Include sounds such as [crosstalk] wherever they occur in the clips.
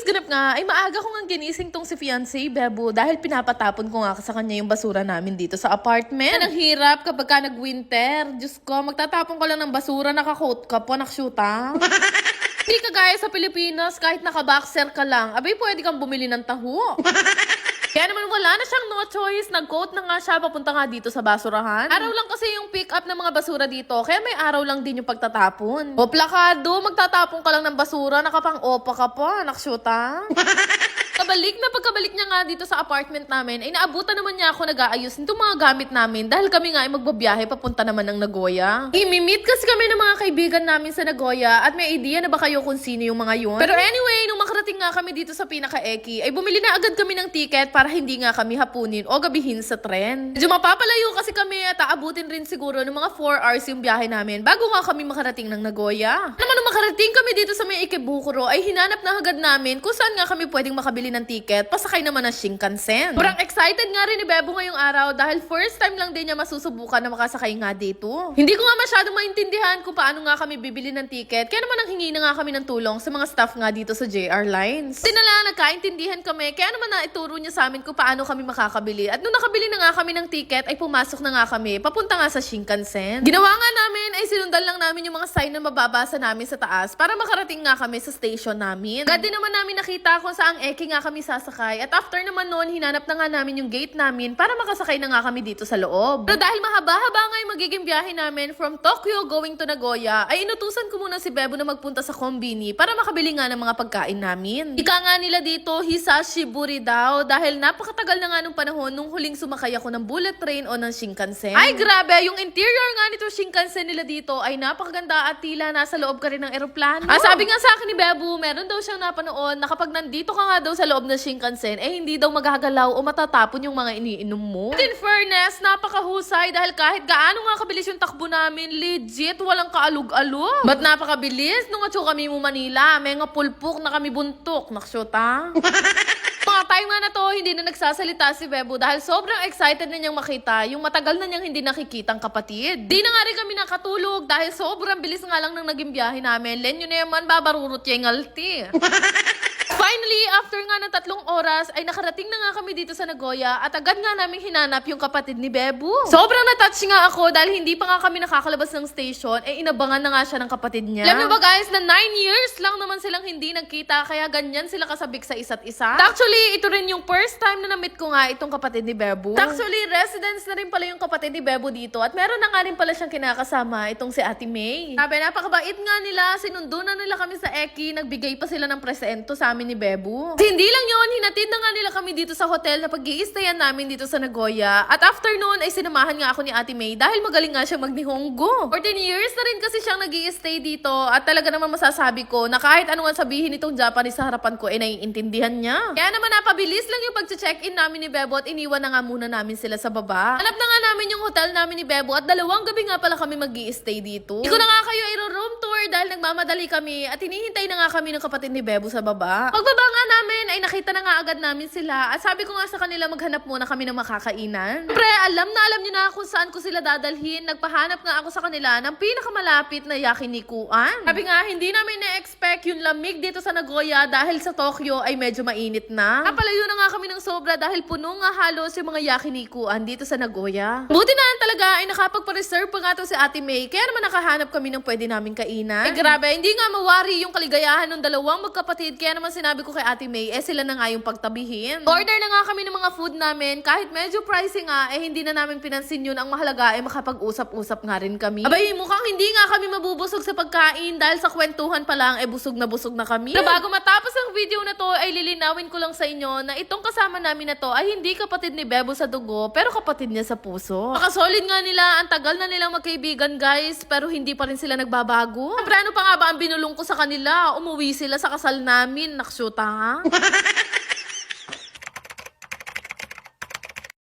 Anyways, ganap nga, ay maaga ko nga ginising tong si fiancé, Bebo, dahil pinapatapon ko nga sa kanya yung basura namin dito sa apartment. Ang hirap kapag ka nag-winter. Diyos ko, magtatapon ka lang ng basura, naka-coat ka po, nakshuta. [laughs] Hindi ka gaya sa Pilipinas, kahit naka-boxer ka lang, abay pwede kang bumili ng taho. [laughs] Kaya naman wala na siyang no choice. Nag-coat na nga siya papunta nga dito sa basurahan. Araw lang kasi yung pick up ng mga basura dito. Kaya may araw lang din yung pagtatapon. O plakado, magtatapon ka lang ng basura. Nakapang opa ka pa. Naksyuta. [laughs] Kabalik na pagkabalik niya nga dito sa apartment namin, ay naabutan naman niya ako nag-aayos nitong mga gamit namin dahil kami nga ay magbabiyahe papunta naman ng Nagoya. Imimit kasi kami ng mga kaibigan namin sa Nagoya at may idea na ba kayo kung sino yung mga yun? Pero anyway, nung makarating nga kami dito sa pinaka-eki, ay bumili na agad kami ng ticket para hindi nga kami hapunin o gabihin sa tren. Medyo mapapalayo kasi kami at aabutin rin siguro ng mga 4 hours yung biyahe namin bago nga kami makarating ng Nagoya. Naman nung makarating kami dito sa may Ikebukuro ay hinanap na agad namin kung saan nga kami pwedeng makabili ng ticket pasakay naman ng Shinkansen. Sobrang excited nga rin ni Bebo ngayong araw dahil first time lang din niya masusubukan na makasakay nga dito. Hindi ko nga masyadong maintindihan kung paano nga kami bibili ng ticket kaya naman nang hingi na nga kami ng tulong sa mga staff nga dito sa JR Lines. Na lang nagkaintindihan kami kaya naman na ituro niya sa amin kung paano kami makakabili. At nung nakabili na nga kami ng ticket ay pumasok na nga kami papunta nga sa Shinkansen. Ginawa nga namin ay sinundan lang namin yung mga sign na mababasa namin sa taas para makarating nga kami sa station namin. Agad naman namin nakita kung saang eki nga kami sasakay. At after naman noon, hinanap na nga namin yung gate namin para makasakay na nga kami dito sa loob. Pero dahil mahaba-haba nga yung magiging biyahe namin from Tokyo going to Nagoya, ay inutusan ko muna si Bebo na magpunta sa kombini para makabili nga ng mga pagkain namin. Ika nga nila dito, Hisashiburi daw dahil napakatagal na nga nung panahon nung huling sumakay ako ng bullet train o ng Shinkansen. Ay grabe, yung interior nga nito Shinkansen nila dito ay napakaganda at tila nasa loob ka rin ng eroplano. Ah, sabi nga sa akin ni Bebo, meron daw siyang napanood na kapag nandito ka nga daw sa loob ng Shinkansen, eh hindi daw magagalaw o matatapon yung mga iniinom mo. At in fairness, napakahusay dahil kahit gaano nga kabilis yung takbo namin, legit walang kaalog-alog. Ba't napakabilis? Nung atso kami mo Manila, may nga pulpok na kami buntok. Naksyota. [laughs] Mga time nga na to, hindi na nagsasalita si Bebo dahil sobrang excited na niyang makita yung matagal na niyang hindi nakikitang kapatid. Di na nga rin kami nakatulog dahil sobrang bilis nga lang ng naging biyahe namin. Len yun na yaman, babarurot yung ngalti. [laughs] Finally, after nga ng tatlong oras, ay nakarating na nga kami dito sa Nagoya at agad nga namin hinanap yung kapatid ni Bebu. Sobrang na-touch nga ako dahil hindi pa nga kami nakakalabas ng station, eh inabangan na nga siya ng kapatid niya. Alam niyo ba guys, na 9 years lang naman silang hindi nagkita, kaya ganyan sila kasabik sa isa't isa. Actually, ito rin yung first time na na-meet ko nga itong kapatid ni Bebu. Actually, residence na rin pala yung kapatid ni Bebu dito at meron na nga rin pala siyang kinakasama, itong si Ate May. Sabi, napakabait nga nila, sinundo na nila kami sa Eki, nagbigay pa sila ng presento sa amin ni Bebu. Hindi lang yon hinatid na nga nila kami dito sa hotel na pag iistayan namin dito sa Nagoya. At after noon ay sinamahan nga ako ni Ate May dahil magaling nga siya magnihonggo. 14 years na rin kasi siyang nag stay dito at talaga naman masasabi ko na kahit ano nga sabihin itong Japanese sa harapan ko ay naiintindihan niya. Kaya naman napabilis lang yung pag-check-in namin ni Bebo at iniwan na nga muna namin sila sa baba. Hanap na nga namin yung hotel namin ni Bebo at dalawang gabi nga pala kami mag stay dito. Hindi ko na nga kayo i-room tour dahil nagmamadali kami at hinihintay na nga kami ng kapatid ni Bebo sa baba. Pagbaba nga namin ay nakita na nga agad namin sila at sabi ko nga sa kanila maghanap muna kami ng makakainan. Siyempre, alam na alam nyo na kung saan ko sila dadalhin. Nagpahanap nga ako sa kanila ng pinakamalapit na yakinikuan. Sabi nga, hindi namin na-expect yung lamig dito sa Nagoya dahil sa Tokyo ay medyo mainit na. Napalayo na nga kami ng sobra dahil puno nga halos yung mga yakinikuan dito sa Nagoya. Buti na talaga ay nakapagpa-reserve pa nga to si Ate May kaya naman nakahanap kami ng pwede namin kainan. Eh grabe, hindi nga mawari yung kaligayahan ng dalawang magkapatid kaya naman sinabi ko kay Ate May, eh sila na nga yung pagtabihin. Order na nga kami ng mga food namin kahit medyo pricey nga eh hindi na namin pinansin yun. Ang mahalaga ay makapag-usap-usap nga rin kami. Abay, mukhang hindi nga kami mabubusog sa pagkain dahil sa kwentuhan pa lang eh busog na busog na kami. Pero bago matapos ang video na to ay lilinawin ko lang sa inyo na itong kasama namin na to ay hindi kapatid ni Bebo sa dugo pero kapatid niya sa puso. Makasolid nga nila, ang tagal na nilang magkaibigan guys pero hindi pa rin sila nagbabago. Siyempre ano pa nga ba ang binulong ko sa kanila? Umuwi sila sa kasal namin. Naksyuta ha?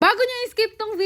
Bago niya i-skip tong